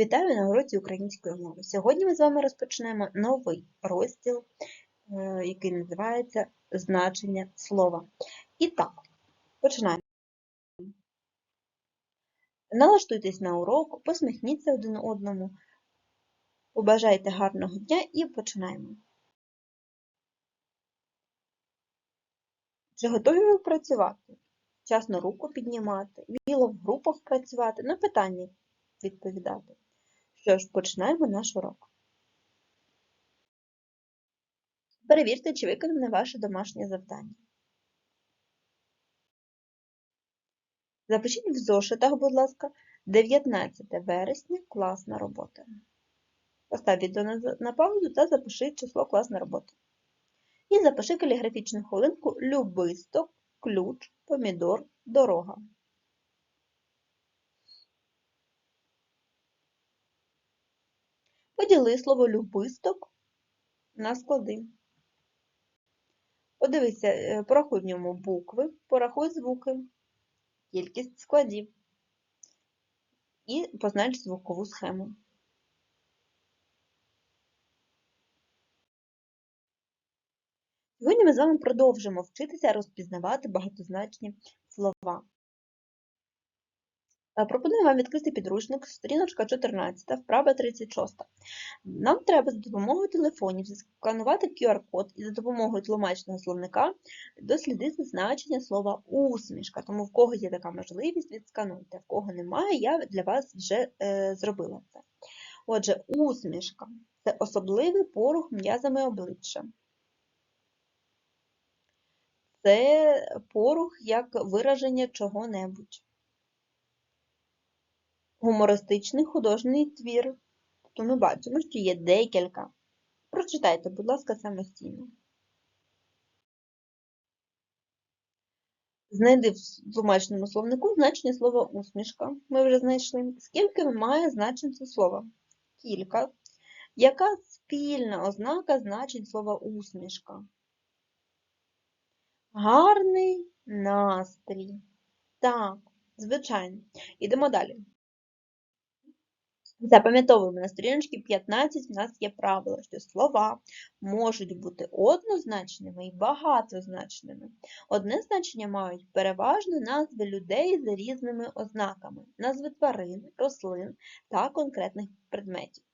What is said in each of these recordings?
Вітаю на уроці української мови. Сьогодні ми з вами розпочнемо новий розділ, е, який називається Значення слова. І так, починаємо. Налаштуйтесь на урок, посміхніться один одному, побажайте гарного дня і починаємо. Чи готові ви працювати? Вчасно руку піднімати, вміло в групах працювати, на питання відповідати. Що ж, починаємо наш урок. Перевірте, чи виконане ваше домашнє завдання. Запишіть в зошитах, будь ласка, 19 вересня класна робота. Постав відео на, на паузу та запиши число класна робота. І запиши каліграфічну хвилинку любисток, ключ, помідор, дорога. Поділи слово любисток на склади. Подивися, е, порахуй в ньому букви, порахуй звуки, кількість складів і познач звукову схему. Сьогодні ми з вами продовжимо вчитися розпізнавати багатозначні слова. Е, Пропоную вам відкрити підручник, сторіночка 14, вправа 36. Нам треба за допомогою телефонів засканувати QR-код і за допомогою тлумачного словника дослідити значення слова усмішка. Тому в кого є така можливість, відскануйте. В кого немає, я для вас вже е, зробила це. Отже, усмішка це особливий порух м'язами обличчя. Це порух як вираження чого-небудь гумористичний художній твір. Тобто ми бачимо, що є декілька. Прочитайте, будь ласка, самостійно. Знайди в тлумачному словнику значення слова усмішка. Ми вже знайшли. Скільки має значень це слово? Кілька. Яка спільна ознака значень слова усмішка? Гарний настрій. Так, звичайно. Ідемо далі. Запам'ятовуємо на сторіночці 15 в нас є правило, що слова можуть бути однозначними і багатозначними. Одне значення мають переважно назви людей за різними ознаками, назви тварин, рослин та конкретних предметів.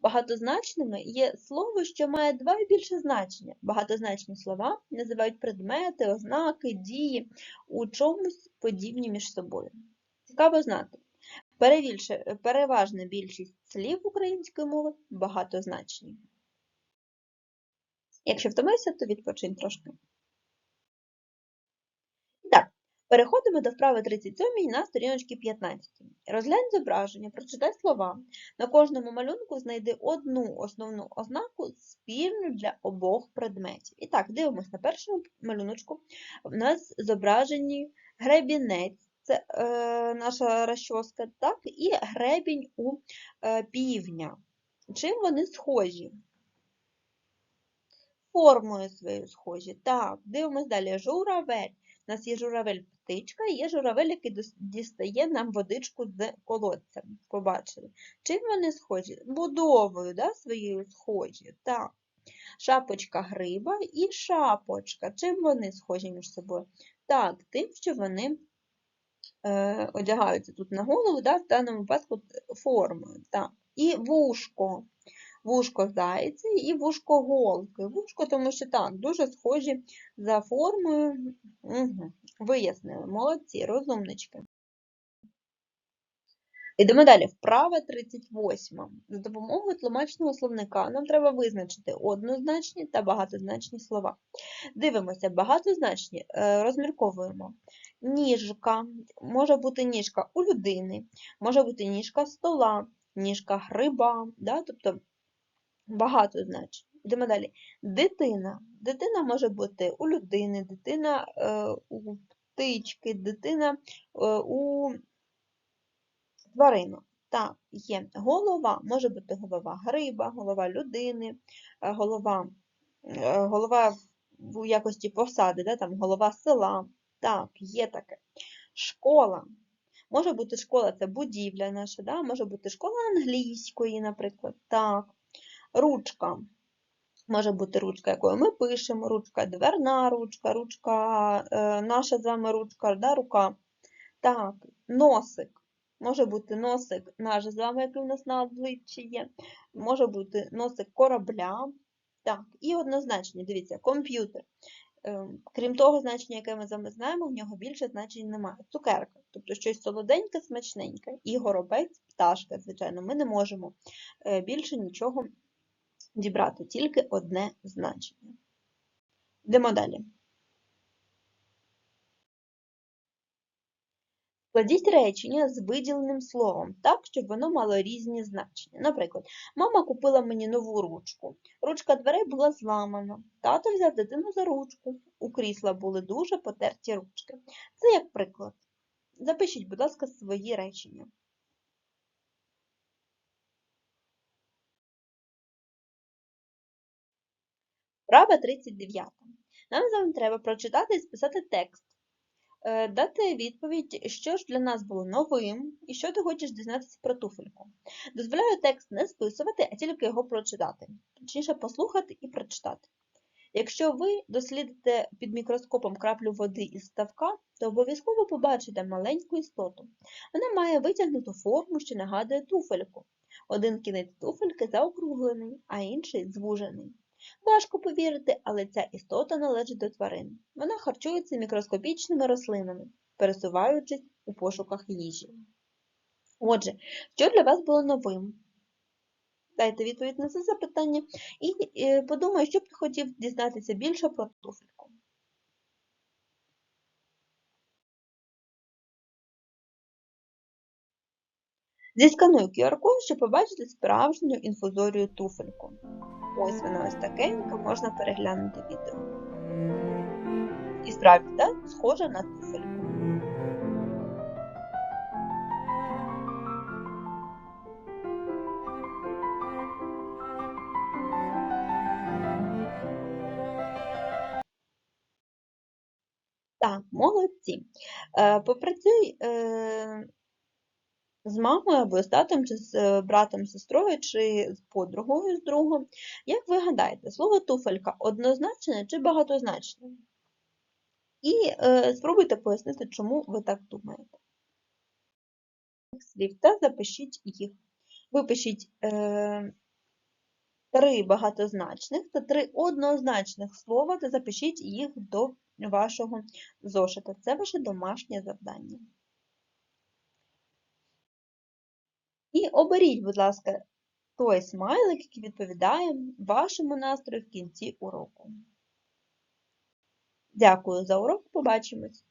Багатозначними є слово, що має два і більше значення. Багатозначні слова називають предмети, ознаки, дії у чомусь подібні між собою. Цікаво знати. Переважна більшість слів української мови багатозначні. Якщо втомився, то відпочинь трошки. Так, переходимо до вправи 37 на сторіночці 15. Розглянь зображення, прочитай слова. На кожному малюнку знайди одну основну ознаку спільну для обох предметів. І так, дивимося на першому малюночку. У нас зображені гребінець це е, наша розчоска, так, і гребінь у е, півня. Чим вони схожі? Формою своєю схожі. Так, дивимось далі. Журавель. У нас є журавель птичка, і є журавель, який дістає нам водичку з колодця. Побачили. Чим вони схожі? Будовою да, своєю схожі. Так. Шапочка гриба і шапочка. Чим вони схожі між собою? Так, тим, що вони одягаються тут на голову, да, в даному випадку формою. Так. І вушко. Вушко зайця і вушко голки. Вушко, тому що так, дуже схожі за формою. Угу. Вияснили, молодці, розумнички. Йдемо далі. Вправа 38. За допомогою тлумачного словника нам треба визначити однозначні та багатозначні слова. Дивимося, багатозначні е, розмірковуємо. Ніжка, може бути ніжка у людини, може бути ніжка стола, ніжка гриба, да? тобто багато значень. Йдемо далі. Дитина. Дитина може бути у людини, дитина е, у птички, дитина е, у тваринок. Так, є голова, може бути голова гриба, голова людини, е, голова е, голова в якості посади, да, там, голова села. Так, є таке. Школа. Може бути школа це будівля наша, да? може бути школа англійської, наприклад. Так. Ручка. Може бути ручка, якою ми пишемо, ручка дверна ручка, ручка, е, наша з вами ручка, да, рука. Так, носик. Може бути носик наш з вами, який у нас на обличчі є. Може бути носик корабля. Так, і однозначні, дивіться, комп'ютер. Е, Крім того значення, яке ми знаємо, в нього більше значень немає. Цукерка, тобто щось солоденьке, смачненьке. І горобець, пташка, звичайно, ми не можемо е, більше нічого дібрати, тільки одне значення. Йдемо далі. Складіть речення з виділеним словом так, щоб воно мало різні значення. Наприклад, мама купила мені нову ручку. Ручка дверей була зламана. Тато взяв дитину за ручку. У крісла були дуже потерті ручки. Це як приклад. Запишіть, будь ласка, свої речення. Права 39. Нам з вами треба прочитати і списати текст. Е, Дати відповідь, що ж для нас було новим і що ти хочеш дізнатися про туфельку. Дозволяю текст не списувати, а тільки його прочитати. Точніше, послухати і прочитати. Якщо ви дослідите під мікроскопом краплю води із ставка, то обов'язково побачите маленьку істоту. Вона має витягнуту форму, що нагадує туфельку. Один кінець туфельки заокруглений, а інший звужений. Важко повірити, але ця істота належить до тварин. Вона харчується мікроскопічними рослинами, пересуваючись у пошуках їжі. Отже, що для вас було новим? Дайте відповідь на це запитання і е, подумай, що б ти хотів дізнатися більше про туфельку. Зіскануй QR-код, щоб побачити справжню інфузорію туфельку. Ось вона ось такенька, можна переглянути відео. І справді, так, схожа на туфельку. Так, молодці. Е, Попрацюй е, з мамою або з татом, чи з е, братом, сестрою, чи з подругою, з другом. Як ви гадаєте, слово туфелька однозначне чи багатозначне? І е, спробуйте пояснити, чому ви так думаєте. Слів та запишіть їх. Випишіть е, три багатозначних та три однозначних слова та запишіть їх до вашого зошита. Це ваше домашнє завдання. І оберіть, будь ласка, той смайлик, який відповідає вашому настрою в кінці уроку. Дякую за урок, побачимось!